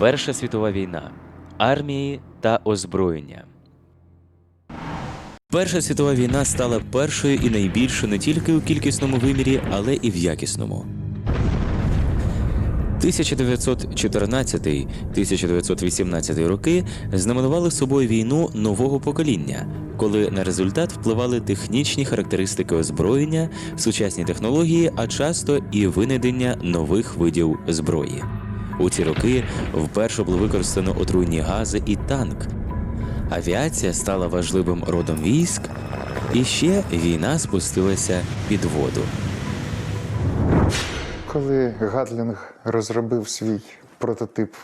Перша світова війна, армії та озброєння. Перша світова війна стала першою і найбільшою не тільки у кількісному вимірі, але і в якісному. 1914-1918 роки знаменували собою війну нового покоління, коли на результат впливали технічні характеристики озброєння, сучасні технології, а часто і винайдення нових видів зброї. У ці роки вперше було використано отруйні гази і танк. Авіація стала важливим родом військ, і ще війна спустилася під воду. Коли Гатлінг розробив свій прототип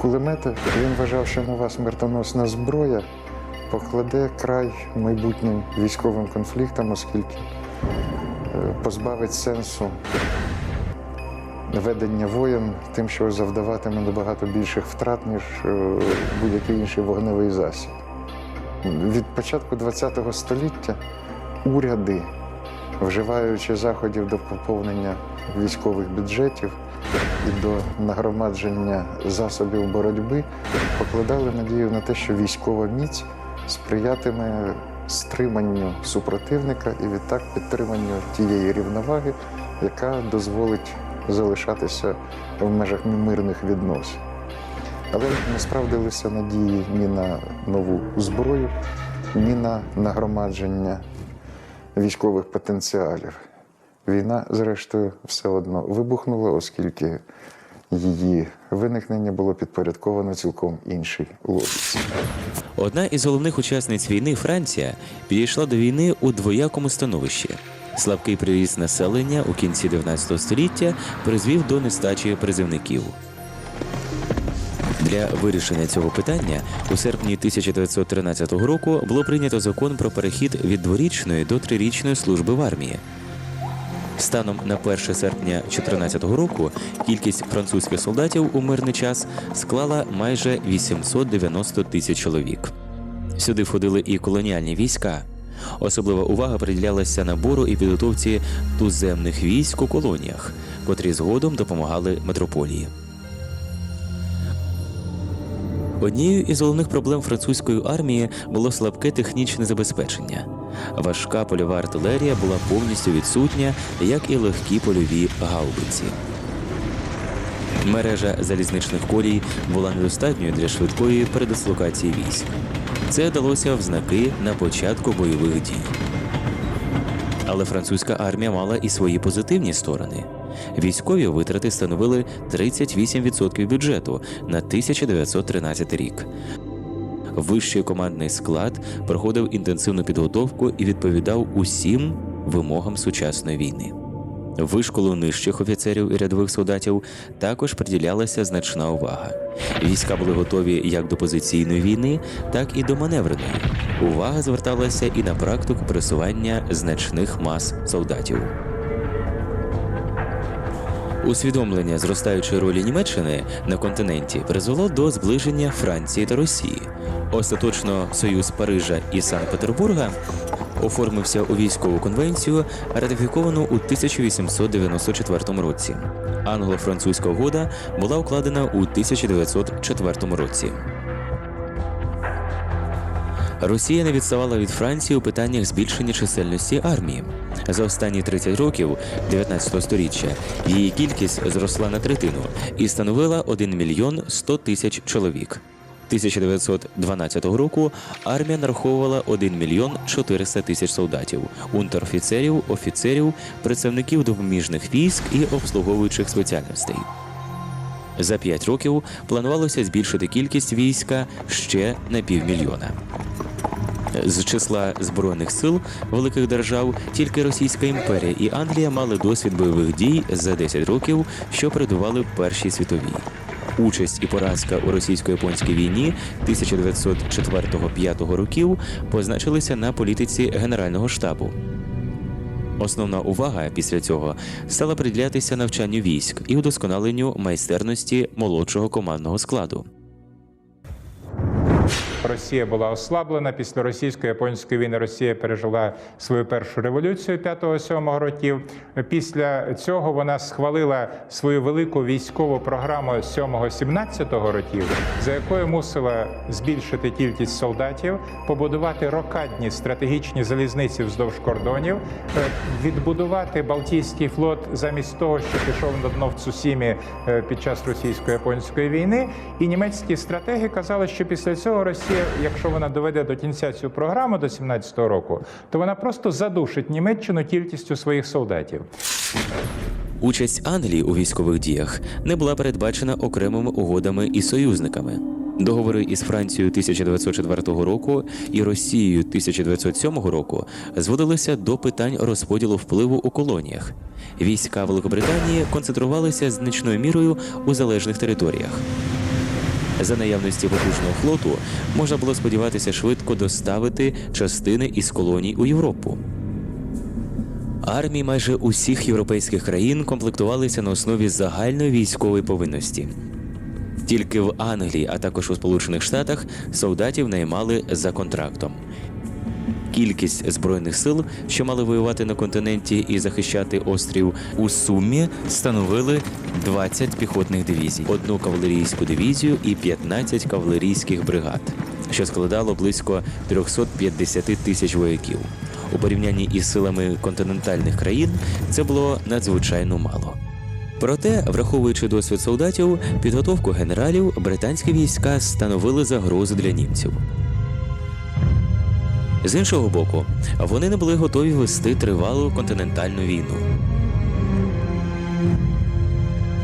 кулемета, він вважав, що нова смертоносна зброя покладе край майбутнім військовим конфліктам, оскільки е, позбавить сенсу ведення воєн тим, що завдаватиме набагато більших втрат, ніж е, будь-який інший вогневий засіб. Від початку ХХ століття уряди вживаючи заходів до поповнення військових бюджетів і до нагромадження засобів боротьби, покладали надію на те, що військова міць сприятиме стриманню супротивника і відтак підтриманню тієї рівноваги, яка дозволить залишатися в межах мирних відносин. Але не справдилися надії ні на нову зброю, ні на нагромадження військових потенціалів. Війна, зрештою, все одно вибухнула, оскільки її виникнення було підпорядковано цілком іншій логіці. Одна із головних учасниць війни, Франція, підійшла до війни у двоякому становищі. Слабкий приріст населення у кінці 19 століття призвів до нестачі призивників. Для вирішення цього питання у серпні 1913 року було прийнято закон про перехід від дворічної до трирічної служби в армії. Станом на 1 серпня 2014 року кількість французьких солдатів у мирний час склала майже 890 тисяч чоловік. Сюди входили і колоніальні війська. Особлива увага приділялася набору і підготовці туземних військ у колоніях, котрі згодом допомагали метрополії. Однією із головних проблем французької армії було слабке технічне забезпечення. Важка польова артилерія була повністю відсутня, як і легкі польові гаубиці. Мережа залізничних колій була недостатньою для швидкої передислокації військ. Це далося в знаки на початку бойових дій. Але французька армія мала і свої позитивні сторони. Військові витрати становили 38% бюджету на 1913 рік. Вищий командний склад проходив інтенсивну підготовку і відповідав усім вимогам сучасної війни. Вишколу нижчих офіцерів і рядових солдатів також приділялася значна увага. Війська були готові як до позиційної війни, так і до маневреної. Увага зверталася і на практику пересування значних мас солдатів. Усвідомлення зростаючої ролі Німеччини на континенті призвело до зближення Франції та Росії. Остаточно союз Парижа і Санкт-Петербурга оформився у військову конвенцію, ратифіковану у 1894 році. Англо-французька угода була укладена у 1904 році. Росія не відставала від Франції у питаннях збільшення чисельності армії. За останні 30 років 19 століття її кількість зросла на третину і становила 1 мільйон 100 тисяч чоловік. 1912 року армія нараховувала 1 мільйон 400 тисяч солдатів, унтер-офіцерів, офіцерів, представників допоміжних військ і обслуговуючих спеціальностей. За 5 років планувалося збільшити кількість війська ще на півмільйона. З числа збройних сил великих держав тільки Російська імперія і Англія мали досвід бойових дій за 10 років, що передували Першій світовій. Участь і поразка у російсько-японській війні 1904-5 років позначилися на політиці Генерального штабу. Основна увага після цього стала приділятися навчанню військ і удосконаленню майстерності молодшого командного складу. Росія була ослаблена. Після російсько-японської війни Росія пережила свою першу революцію 5-7 років. Після цього вона схвалила свою велику військову програму 7-17 років, за якою мусила збільшити кількість солдатів, побудувати рокадні стратегічні залізниці вздовж кордонів, е, відбудувати Балтійський флот замість того, що пішов на дно в Цусімі е, під час російсько-японської війни. І німецькі стратеги казали, що після цього Росія, якщо вона доведе до кінця цю програму до 17-го року, то вона просто задушить Німеччину кількістю своїх солдатів. Участь Англії у військових діях не була передбачена окремими угодами і союзниками. Договори із Францією 1904 року і Росією 1907 року зводилися до питань розподілу впливу у колоніях. Війська Великобританії концентрувалися значною мірою у залежних територіях. За наявності потужного флоту можна було сподіватися швидко доставити частини із колоній у Європу. Армії майже усіх європейських країн комплектувалися на основі загальної військової повинності. Тільки в Англії, а також у Сполучених Штатах, солдатів наймали за контрактом. Кількість збройних сил, що мали воювати на континенті і захищати острів, у сумі становили 20 піхотних дивізій, одну кавалерійську дивізію і 15 кавалерійських бригад, що складало близько 350 тисяч вояків. У порівнянні із силами континентальних країн це було надзвичайно мало. Проте, враховуючи досвід солдатів, підготовку генералів, британські війська становили загрозу для німців. З іншого боку, вони не були готові вести тривалу континентальну війну.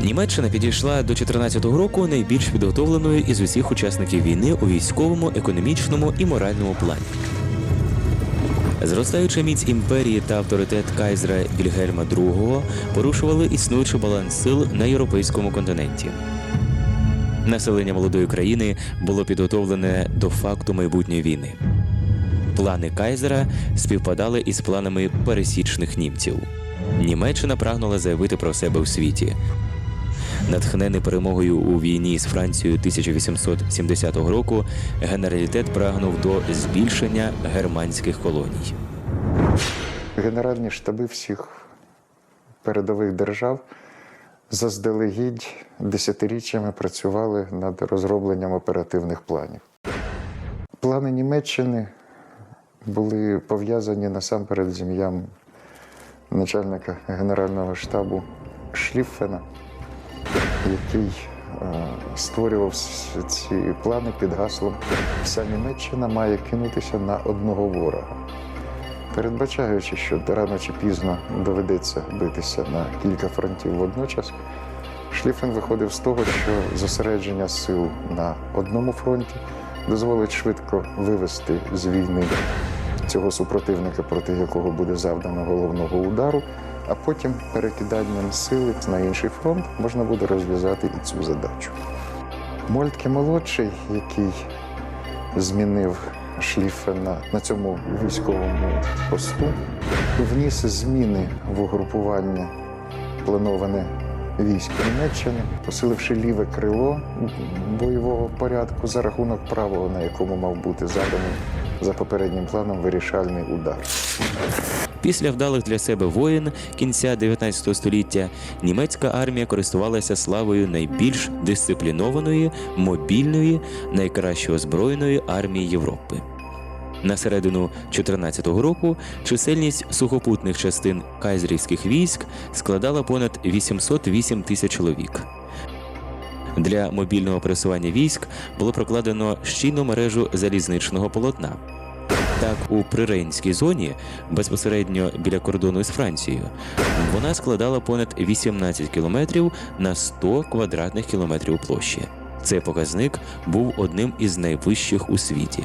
Німеччина підійшла до 14-го року найбільш підготовленою із усіх учасників війни у військовому, економічному і моральному плані. Зростаюча міць імперії та авторитет кайзера Вільгельма II порушували існуючий баланс сил на європейському континенті. Населення молодої країни було підготовлене до факту майбутньої війни. Плани кайзера співпадали із планами пересічних німців. Німеччина прагнула заявити про себе у світі. Натхнений перемогою у війні з Францією 1870 року, генералітет прагнув до збільшення германських колоній. Генеральні штаби всіх передових держав заздалегідь десятиріччями працювали над розробленням оперативних планів. Плани Німеччини були пов'язані насамперед з ім'ям начальника Генерального штабу Шліффена, який е, створював ці плани під гаслом Вся Німеччина має кинутися на одного ворога. Передбачаючи, що рано чи пізно доведеться битися на кілька фронтів водночас, Шліфен виходив з того, що зосередження сил на одному фронті дозволить швидко вивести з війни цього супротивника, проти якого буде завдано головного удару, а потім перекиданням сили на інший фронт можна буде розв'язати і цю задачу. Мольтке молодший, який змінив Шліфена на цьому військовому посту, вніс зміни в угрупування плановане військ Німеччини, посиливши ліве крило бойового порядку за рахунок правого, на якому мав бути заданий за попереднім планом вирішальний удар. Після вдалих для себе воєн кінця 19 століття німецька армія користувалася славою найбільш дисциплінованої, мобільної, найкраще озброєної армії Європи. На середину 14-го року чисельність сухопутних частин кайзерівських військ складала понад 808 тисяч чоловік. Для мобільного пересування військ було прокладено щільну мережу залізничного полотна. Так, у Приренській зоні, безпосередньо біля кордону з Францією, вона складала понад 18 кілометрів на 100 квадратних кілометрів площі. Цей показник був одним із найвищих у світі.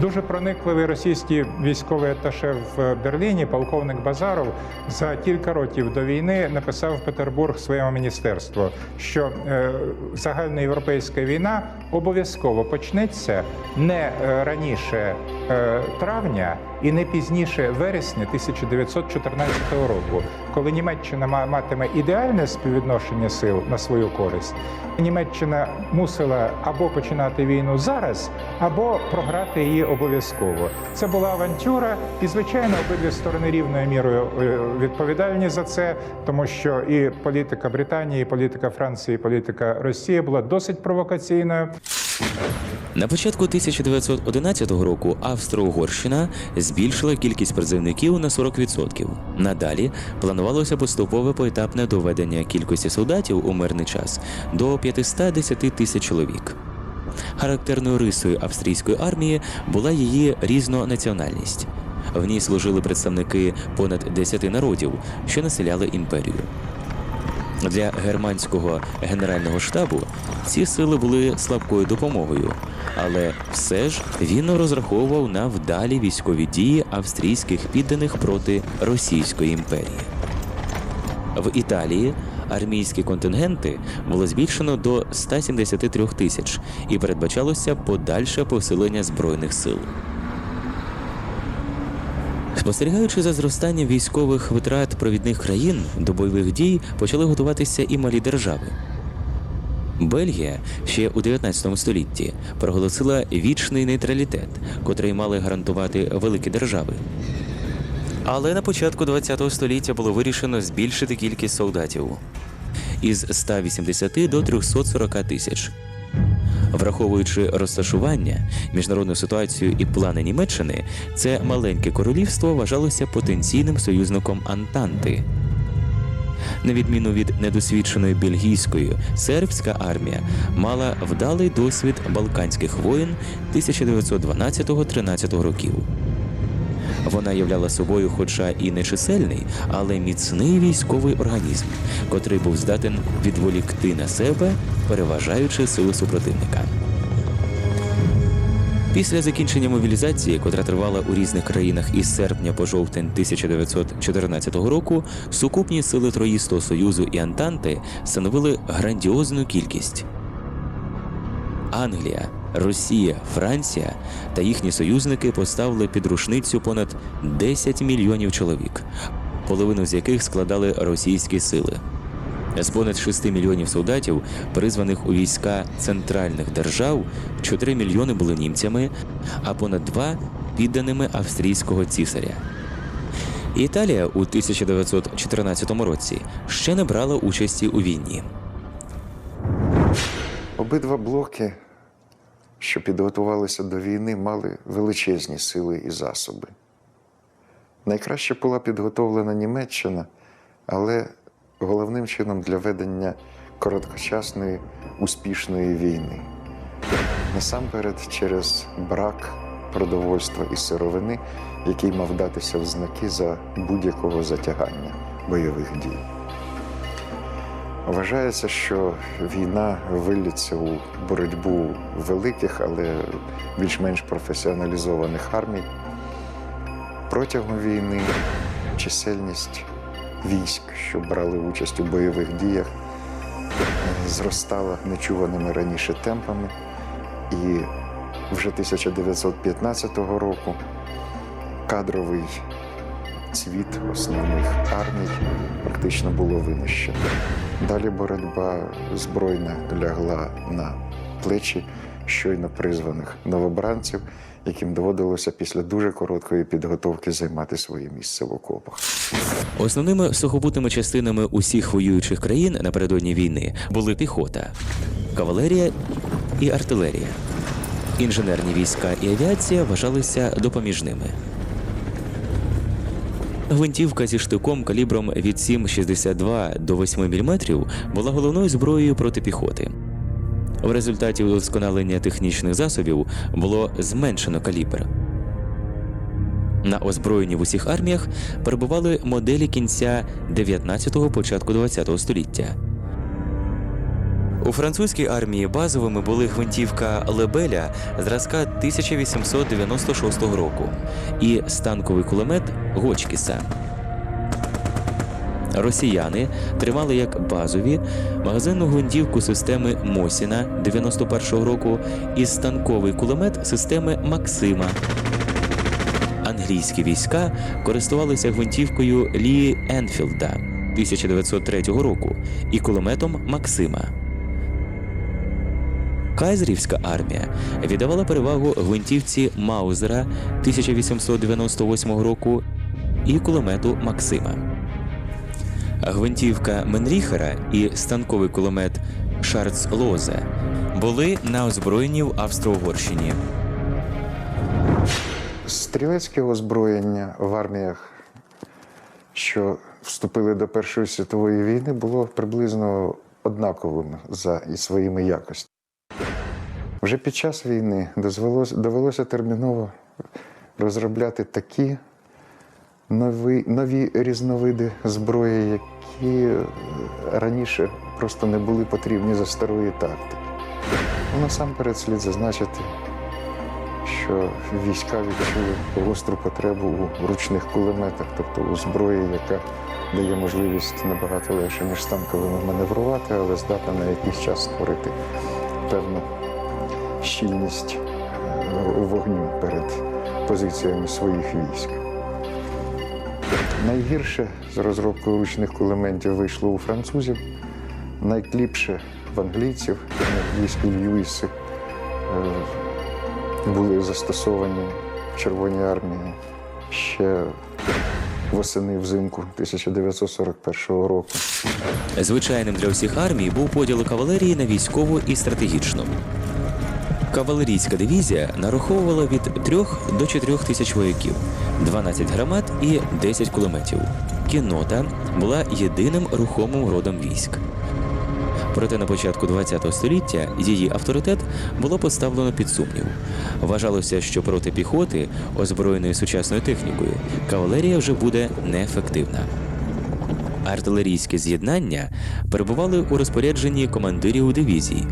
Дуже проникливий російський військовий аташе в Берліні, полковник Базаров, за кілька років до війни написав в Петербург своєму міністерству, що е, загальноєвропейська війна обов'язково почнеться не е, раніше травня і не пізніше вересня 1914 року, коли Німеччина ма- матиме ідеальне співвідношення сил на свою користь, Німеччина мусила або починати війну зараз, або програти її обов'язково. Це була авантюра, і звичайно, обидві сторони рівною мірою е, відповідальні за це, тому що і політика Британії, і політика Франції, і політика Росії була досить провокаційною. На початку 1911 року Австро-Угорщина збільшила кількість призовників на 40%. Надалі планувалося поступове поетапне доведення кількості солдатів у мирний час до 510 тисяч чоловік. Характерною рисою австрійської армії була її різнонаціональність. В ній служили представники понад 10 народів, що населяли імперію. Для германського генерального штабу ці сили були слабкою допомогою, але все ж він розраховував на вдалі військові дії австрійських підданих проти Російської імперії. В Італії армійські контингенти було збільшено до 173 тисяч і передбачалося подальше посилення збройних сил. Спостерігаючи за зростанням військових витрат провідних країн до бойових дій, почали готуватися і малі держави. Бельгія ще у 19 столітті проголосила вічний нейтралітет, котрий мали гарантувати великі держави. Але на початку 20 століття було вирішено збільшити кількість солдатів із 180 до 340 тисяч. Враховуючи розташування, міжнародну ситуацію і плани Німеччини, це маленьке королівство вважалося потенційним союзником Антанти. На відміну від недосвідченої бельгійської, сербська армія мала вдалий досвід Балканських воєн 1912-13 років. Вона являла собою, хоча і не чисельний, але міцний військовий організм, котрий був здатен відволікти на себе, переважаючи сили супротивника. Після закінчення мобілізації, котра тривала у різних країнах із серпня по жовтень 1914 року, сукупні сили Троїстого Союзу і Антанти становили грандіозну кількість. Англія, Росія, Франція та їхні союзники поставили під рушницю понад 10 мільйонів чоловік, половину з яких складали російські сили. З понад 6 мільйонів солдатів, призваних у війська центральних держав, 4 мільйони були німцями, а понад 2 підданими австрійського цісаря. Італія у 1914 році ще не брала участі у війні. Обидва блоки, що підготувалися до війни, мали величезні сили і засоби. Найкраще була підготовлена Німеччина, але головним чином для ведення короткочасної успішної війни. Насамперед через брак продовольства і сировини, який мав датися в знаки за будь-якого затягання бойових дій. Вважається, що війна виліться у боротьбу великих, але більш-менш професіоналізованих армій. Протягом війни чисельність військ, що брали участь у бойових діях, зростала нечуваними раніше темпами. І вже 1915 року кадровий цвіт основних армій практично було винищено. Далі боротьба збройна лягла на плечі щойно призваних новобранців, яким доводилося після дуже короткої підготовки займати своє місце в окопах. Основними сухопутними частинами усіх воюючих країн напередодні війни були піхота, кавалерія і артилерія. Інженерні війська і авіація вважалися допоміжними. Гвинтівка зі штиком калібром від 7,62 до 8 мм була головною зброєю проти піхоти. В результаті удосконалення технічних засобів було зменшено калібр. На озброєнні в усіх арміях перебували моделі кінця 19-го, початку 20-го століття. У французькій армії базовими були гвинтівка Лебеля зразка 1896 року і станковий кулемет Гочкіса. Росіяни тримали як базові магазинну гвинтівку системи Мосіна 91-го року і станковий кулемет системи Максима англійські війська користувалися гвинтівкою Лі Енфілда 1903 року і кулеметом Максима. Кайзерівська армія віддавала перевагу гвинтівці Маузера 1898 року і кулемету Максима. Гвинтівка Менріхера і станковий кулемет Шарц Лозе були на озброєнні в Австро-Угорщині. Стрілецьке озброєння в арміях, що вступили до Першої світової війни, було приблизно однаковим за своїми якостями. Вже під час війни дозвелось, довелося терміново розробляти такі нові, нові різновиди зброї, які е, раніше просто не були потрібні за старої тактики. Ну, насамперед слід зазначити, що війська відчули гостру потребу у ручних кулеметах, тобто у зброї, яка дає можливість набагато легше ніж танковими маневрувати, але здатна на якийсь час створити певну щільність е, вогню перед позиціями своїх військ. Найгірше з розробкою ручних кулеметів вийшло у французів, найкліпше в англійців, англійські Льюіси е, були застосовані в Червоній армії ще восени взимку 1941 року. Звичайним для усіх армій був поділ кавалерії на військову і стратегічну. Кавалерійська дивізія нараховувала від 3 до 4 тисяч вояків, 12 гармат і 10 кулеметів. Кіннота була єдиним рухомим родом військ. Проте на початку ХХ століття її авторитет було поставлено під сумнів. Вважалося, що проти піхоти, озброєної сучасною технікою, кавалерія вже буде неефективна. Артилерійські з'єднання перебували у розпорядженні командирів дивізій.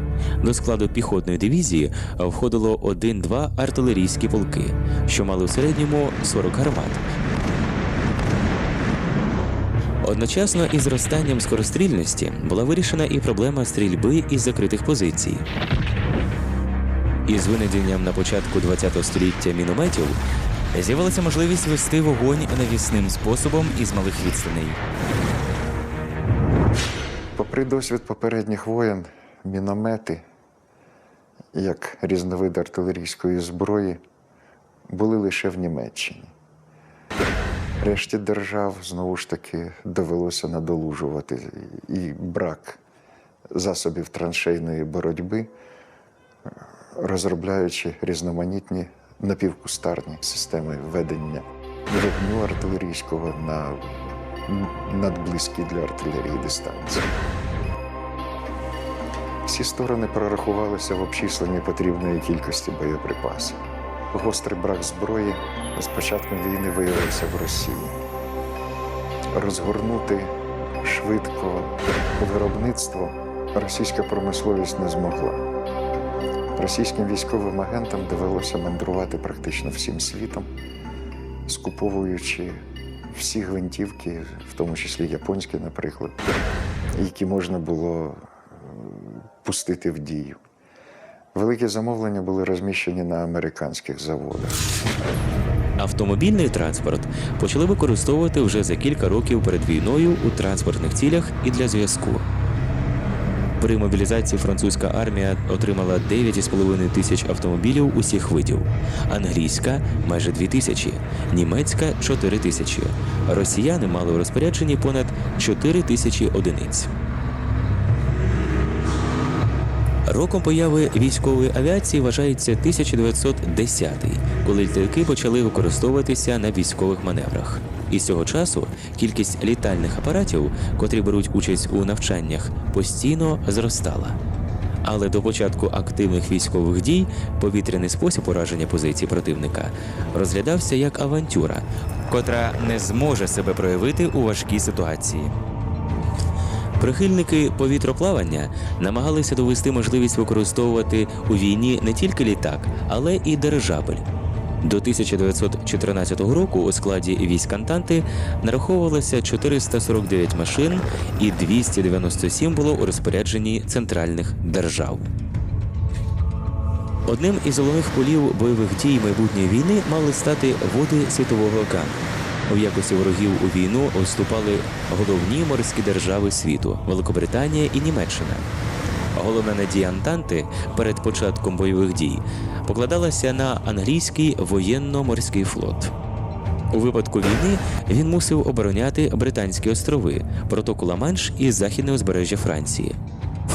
До складу піхотної дивізії входило 1-2 артилерійські полки, що мали в середньому 40 гармат. Одночасно із зростанням скорострільності була вирішена і проблема стрільби із закритих позицій. Із винайденням на початку ХХ століття мінометів з'явилася можливість вести вогонь навісним способом із малих відстаней. Попри досвід попередніх воєн, міномети, як різновид артилерійської зброї, були лише в Німеччині. Решті держав знову ж таки довелося надолужувати і брак засобів траншейної боротьби, розробляючи різноманітні напівкустарні системи ведення вогню артилерійського на надблизькі для артилерії дистанції. Всі сторони прорахувалися в обчисленні потрібної кількості боєприпасів. Гострий брак зброї з початком війни виявився в Росії. Розгорнути швидко виробництво російська промисловість не змогла. Російським військовим агентам довелося мандрувати практично всім світом, скуповуючи всі гвинтівки, в тому числі японські, наприклад, які можна було пустити в дію. Великі замовлення були розміщені на американських заводах. Автомобільний транспорт почали використовувати вже за кілька років перед війною у транспортних цілях і для зв'язку. При мобілізації французька армія отримала 9,5 тисяч автомобілів усіх видів, англійська майже 2 тисячі, німецька 4 тисячі. Росіяни мали у розпорядженні понад 4 тисячі одиниць. Роком появи військової авіації вважається 1910, коли літаки почали використовуватися на військових маневрах. І з цього часу кількість літальних апаратів, котрі беруть участь у навчаннях, постійно зростала. Але до початку активних військових дій повітряний спосіб ураження позицій противника розглядався як авантюра, котра не зможе себе проявити у важкій ситуації. Прихильники повітроплавання намагалися довести можливість використовувати у війні не тільки літак, але і дирижабель. До 1914 року у складі військ Антанти нараховувалося 449 машин і 297 було у розпорядженні центральних держав. Одним із головних полів бойових дій майбутньої війни мали стати води Світового океану. У якості ворогів у війну вступали головні морські держави світу Великобританія і Німеччина. Головна надія Антанти перед початком бойових дій покладалася на англійський воєнно-морський флот. У випадку війни він мусив обороняти Британські острови, протоку Ла-Манш і західне узбережжя Франції.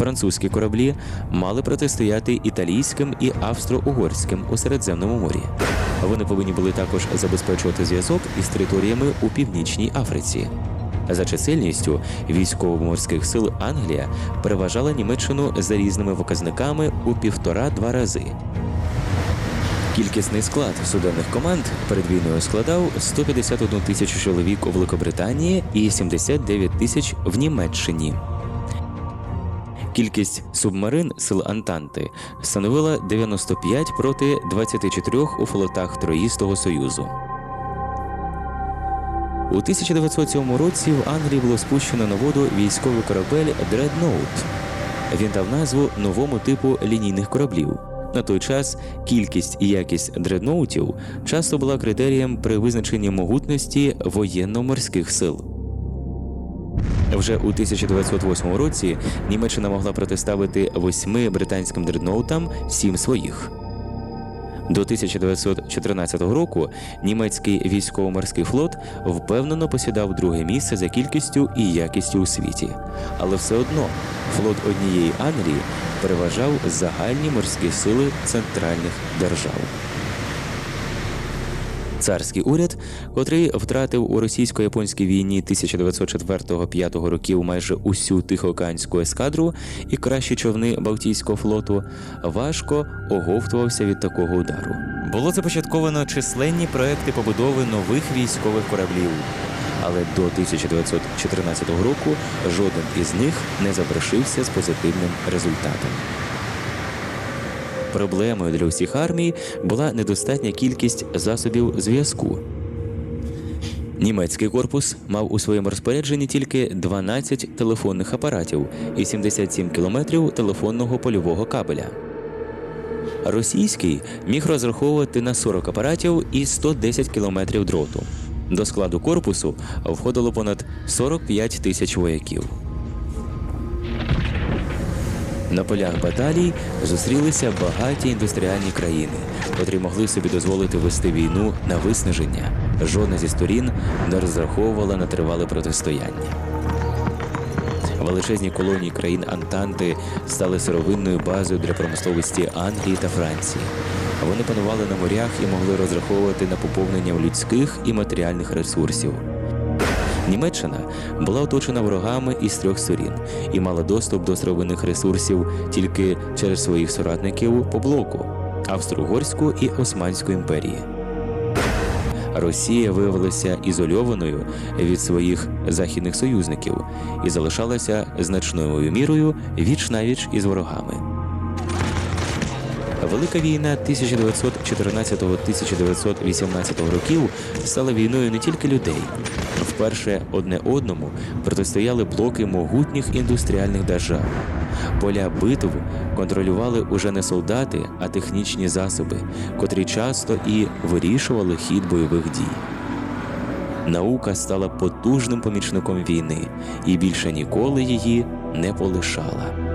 Французькі кораблі мали протистояти італійським і австро-угорським у Середземному морі. Вони повинні були також забезпечувати зв'язок із територіями у північній Африці. За чисельністю військово-морських сил Англія переважала Німеччину за різними показниками у півтора-два рази. Кількісний склад суденних команд перед війною складав 151 тисячу чоловік у Великобританії і 79 тисяч в Німеччині. Кількість субмарин сил Антанти становила 95 проти 24 у флотах Троїстого Союзу. У 1907 році в Англії було спущено на воду військовий корабель Дредноут. Він дав назву новому типу лінійних кораблів. На той час кількість і якість дредноутів часто була критерієм при визначенні могутності воєнно-морських сил. Вже у 1908 році Німеччина могла протиставити восьми британським дредноутам сім своїх. До 1914 року німецький військово-морський флот впевнено посідав друге місце за кількістю і якістю у світі, але все одно флот однієї Англії переважав загальні морські сили центральних держав. Царський уряд, котрий втратив у російсько-японській війні 1904-5 років майже усю тихоокеанську ескадру і кращі човни Балтійського флоту, важко оговтувався від такого удару. Було започатковано численні проекти побудови нових військових кораблів, але до 1914 року жоден із них не завершився з позитивним результатом. Проблемою для усіх армій була недостатня кількість засобів зв'язку. Німецький корпус мав у своєму розпорядженні тільки 12 телефонних апаратів і 77 кілометрів телефонного польового кабеля. Російський міг розраховувати на 40 апаратів і 110 кілометрів дроту. До складу корпусу входило понад 45 тисяч вояків. На полях баталій зустрілися багаті індустріальні країни, котрі могли собі дозволити вести війну на виснаження. Жодна зі сторін не розраховувала на тривале протистояння. Величезні колонії країн Антанти стали сировинною базою для промисловості Англії та Франції. Вони панували на морях і могли розраховувати на поповнення людських і матеріальних ресурсів. Німеччина була оточена ворогами із трьох сторін і мала доступ до сировинних ресурсів тільки через своїх соратників по блоку Австро-Угорську і Османську імперії. Росія виявилася ізольованою від своїх західних союзників і залишалася значною мірою віч навіч із ворогами. Велика війна 1914-1918 років стала війною не тільки людей. Вперше одне одному протистояли блоки могутніх індустріальних держав. Поля битв контролювали уже не солдати, а технічні засоби, котрі часто і вирішували хід бойових дій. Наука стала потужним помічником війни і більше ніколи її не полишала.